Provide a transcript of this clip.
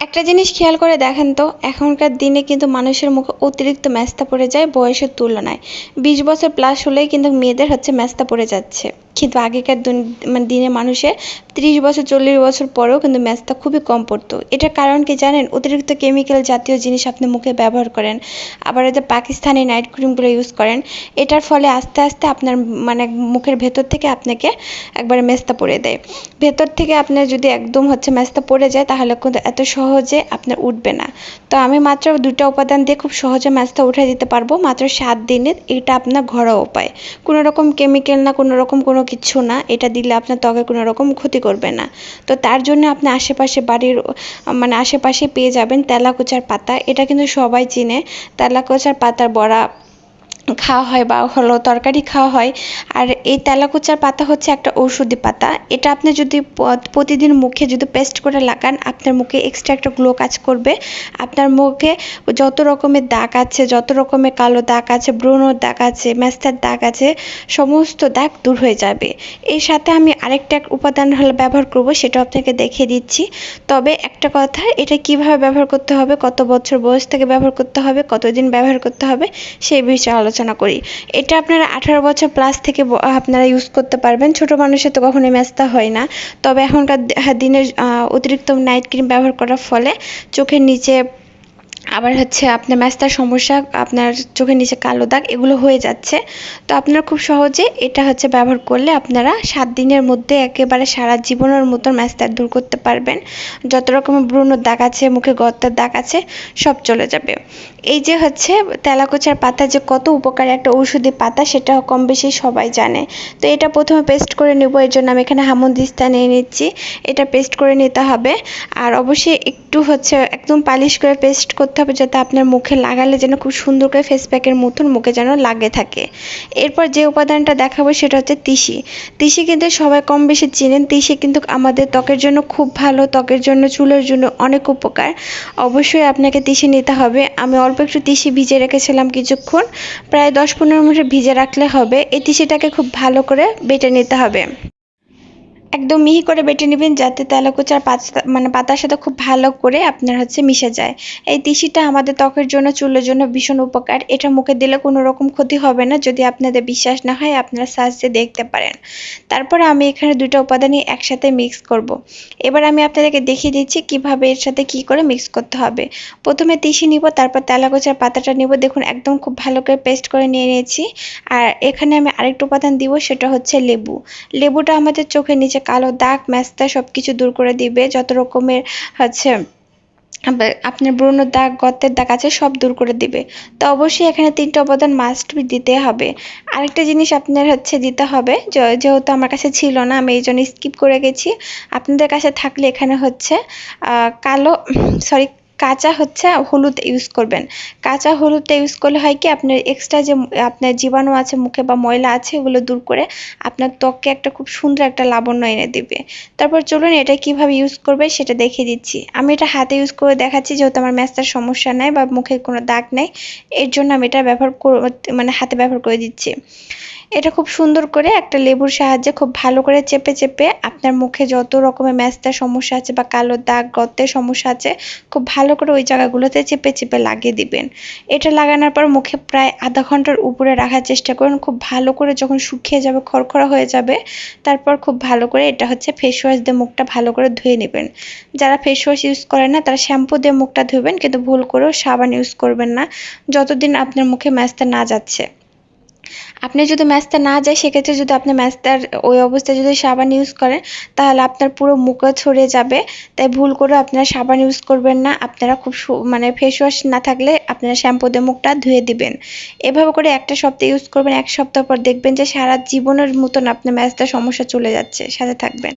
একটা জিনিস খেয়াল করে দেখেন তো, এখনকার দিনে কিন্তু মানুষের মুখে অতিরিক্ত ম্যাস্তা পড়ে যায় বয়সের তুলনায়। বিশ বছর প্লাস হলেই কিন্তু মেয়েদের হচ্ছে ম্যাস্তা পড়ে যাচ্ছে। কিন্তু আগেকার মানে দিনে মানুষের ত্রিশ বছর, চল্লিশ বছর পরেও কিন্তু ম্যাচটা খুবই কম পড়তো। এটার কারণ কি জানেন? অতিরিক্ত কেমিক্যাল জাতীয় জিনিস আপনি মুখে ব্যবহার করেন। আবার যে পাকিস্তানি নাইট ক্রিমগুলো ইউজ করেন, এটার ফলে আস্তে আস্তে আপনার মানে মুখের ভেতর থেকে আপনাকে একবারে মেস্তা পড়ে দেয়। ভেতর থেকে আপনার যদি একদম হচ্ছে মেস্তা পড়ে যায়, তাহলে কিন্তু এত সহজে আপনার উঠবে না। তো আমি মাত্র দুটা উপাদান দিয়ে খুব সহজে ম্যাচটা উঠে দিতে পারব। মাত্র সাত দিনের এটা আপনার ঘরোয়া উপায়। কোনো রকম কেমিক্যাল না, কোনো রকম কোনো কিচ্ছু না, এটা দিলে আপনার ত্বকে কোনো রকম ক্ষতি করবে না। তো তার জন্য আপনি আশেপাশে বাড়ির মানে আশেপাশে পেয়ে যাবেন তেলাকুচার পাতা। এটা কিন্তু সবাই চিনে। তেলাকুচার পাতার বড়া খাওয়া হয় বা হলো তরকারি খাওয়া হয়। আর এই তেলাকুচার পাতা হচ্ছে একটা ঔষধি পাতা। এটা আপনি যদি প্রতিদিন মুখে যদি পেস্ট করে লাগান, আপনার মুখে এক্সট্রা একটা গ্লো কাজ করবে। আপনার মুখে যত রকমের দাগ আছে, যত রকমের কালো দাগ আছে ব্রণর দাগ আছে ম্যাস্তার দাগ আছে, সমস্ত দাগ দূর হয়ে যাবে। এর সাথে আমি আরেকটা উপাদান হলো ব্যবহার করব, সেটা আপনাকে দেখিয়ে দিচ্ছি। তবে একটা কথা, এটা কীভাবে ব্যবহার করতে হবে, কত বছর বয়স থেকে ব্যবহার করতে হবে, কতদিন ব্যবহার করতে হবে, সেই বিষয়ে আলোচনা আলোচনা করি। এটা আপনারা আঠারো বছর প্লাস থেকে আপনারা ইউজ করতে পারবেন। ছোট মানুষের তো কখনোই ম্যাচটা হয় না। তবে এখনকার দিনের অতিরিক্ত নাইট ক্রিম ব্যবহার করার ফলে চোখের নিচে আবার হচ্ছে আপনার ম্যাস্তার সমস্যা, আপনার চোখের নিচে কালো দাগ, এগুলো হয়ে যাচ্ছে। তো আপনারা খুব সহজে এটা হচ্ছে ব্যবহার করলে আপনারা সাত দিনের মধ্যে একেবারে সারা জীবনের মতন ম্যাস্তার দূর করতে পারবেন। যত রকমের ব্রণর দাগ আছে, মুখে গর্তের দাগ আছে, সব চলে যাবে। এই যে হচ্ছে তেলাকোচার পাতা যে কত উপকারী একটা ঔষধি পাতা সেটা কম বেশি সবাই জানে। তো এটা প্রথমে পেস্ট করে নেব, এর জন্য আমি এখানে হামুদিস্তা নিয়ে নিচ্ছি। এটা পেস্ট করে নিতে হবে। আর অবশ্যই একটু হচ্ছে একদম পালিশ করে পেস্ট করতে হবে যাতে আপনার মুখে লাগালে যেন খুব সুন্দর করে ফেস প্যাকের মতন মুখে যেন লাগে থাকে। এরপর যে উপাদানটা দেখাবো সেটা হচ্ছে তিসি। তিসি কিন্তু সবাই কম বেশি চেনেন। তিসি কিন্তু আমাদের ত্বকের জন্য খুব ভালো, ত্বকের জন্য, চুলের জন্য অনেক উপকার। অবশ্যই আপনাকে তিসি নিতে হবে। আমি অল্প একটু তিসি ভিজে রেখেছিলাম কিছুক্ষণ। প্রায় দশ পনেরো মিনিট ভিজে রাখলে হবে। এই তিসিটাকে খুব ভালো করে বেটে নিতে হবে। একদম মিহি করে বেটে নেবেন যাতে তেলাকুচার পাতা মানে পাতার সাথে খুব ভালো করে আপনার হচ্ছে মিশে যায়। এই তিসিটা আমাদের ত্বকের জন্য, চুলের জন্য ভীষণ উপকার। এটা মুখে দিলে কোনো রকম ক্ষতি হবে না যদি আপনাদের বিশ্বাস না হয়, আপনারা সার্চে দেখতে পারেন। তারপর আমি এখানে দুটো উপাদানই একসাথে মিক্স করব। এবার আমি আপনাদেরকে দেখিয়ে দিচ্ছি কীভাবে এর সাথে কি করে মিক্স করতে হবে। প্রথমে তিসি নিব, তারপর তেলাকুচার পাতাটা নিব। দেখুন, একদম খুব ভালো করে পেস্ট করে নিয়ে নিয়েছি। আর এখানে আমি আরেকটা উপাদান দিব, সেটা হচ্ছে লেবু। লেবুটা আমাদের চোখের নিচে কালো দাগ ম্যাস্তা সব কিছু দূর করে দিবে। যত রকমের হচ্ছে আপনার ব্রণ দাগ গর্তের দাগ আছে, সব দূর করে দিবে। তো অবশ্যই এখানে তিনটা উপাদান মাস্ট দিতে হবে। আরেকটা জিনিস আপনার হচ্ছে দিতে হবে যেহেতু আমার কাছে ছিল না, আমি এই জন্য স্কিপ করে গেছি। আপনাদের কাছে থাকলে এখানে হচ্ছে কালো সরি কাঁচা হচ্ছে, হলুদ ইউজ করবেন। কাঁচা হলুদটা ইউজ করলে হয় কি, আপনার এক্সট্রা যে আপনার জীবাণু আছে, মুখে বা ময়লা আছে ওগুলো দূর করে আপনার ত্বককে একটা খুব সুন্দর একটা লাবণ্য এনে দিবে। তারপর চলুন এটা কীভাবে ইউজ করবে সেটা দেখিয়ে দিচ্ছি। আমি এটা হাতে ইউজ করে দেখাচ্ছি, যেহেতু আমার ম্যাস্তার সমস্যা নাই বা মুখে কোনো দাগ নেই, এর জন্য আমি এটা ব্যবহার মানে হাতে ব্যবহার করে দিচ্ছি। এটা খুব সুন্দর করে একটা লেবুর সাহায্যে খুব ভালো করে চেপে চেপে আপনার মুখে যত রকমের ম্যাস্তার সমস্যা আছে বা কালো দাগ গর্তের সমস্যা আছে, খুব ভালো করে ওই জায়গাগুলোতে চেপে চেপে লাগিয়ে দিবেন। এটা লাগানোর পর মুখে প্রায় আধা ঘণ্টার উপরে রাখার চেষ্টা করুন। খুব ভালো করে যখন শুকিয়ে যাবে, খড়খড়া হয়ে যাবে, তারপর খুব ভালো করে এটা হচ্ছে ফেস ওয়াশ দিয়ে মুখটা ভালো করে ধুয়ে নেবেন। যারা ফেস ওয়াশ ইউজ করেন না, তারা শ্যাম্পু দিয়ে মুখটা ধুবেন, কিন্তু ভুল করেও সাবান ইউজ করবেন না। যতদিন আপনার মুখে ম্যাস্তা না যাচ্ছে। আপনি যদি ম্যাচটা না যায়, সেক্ষেত্রে যদি আপনি ম্যাচটার ওই অবস্থায় যদি সাবান ইউজ করেন, তাহলে আপনার পুরো মুখে ছড়িয়ে যাবে। তাই ভুল করে আপনারা সাবান ইউজ করবেন না। আপনারা খুব মানে ফেস ওয়াশ না থাকলে আপনারা শ্যাম্পু দিয়ে মুখটা ধুয়ে দিবেন। এভাবে করে একটা সপ্তাহ ইউজ করবেন, এক সপ্তাহ পর দেখবেন যে সারা জীবনের মতন আপনার ম্যাচটা সমস্যা চলে যাচ্ছে। সাথে থাকবেন।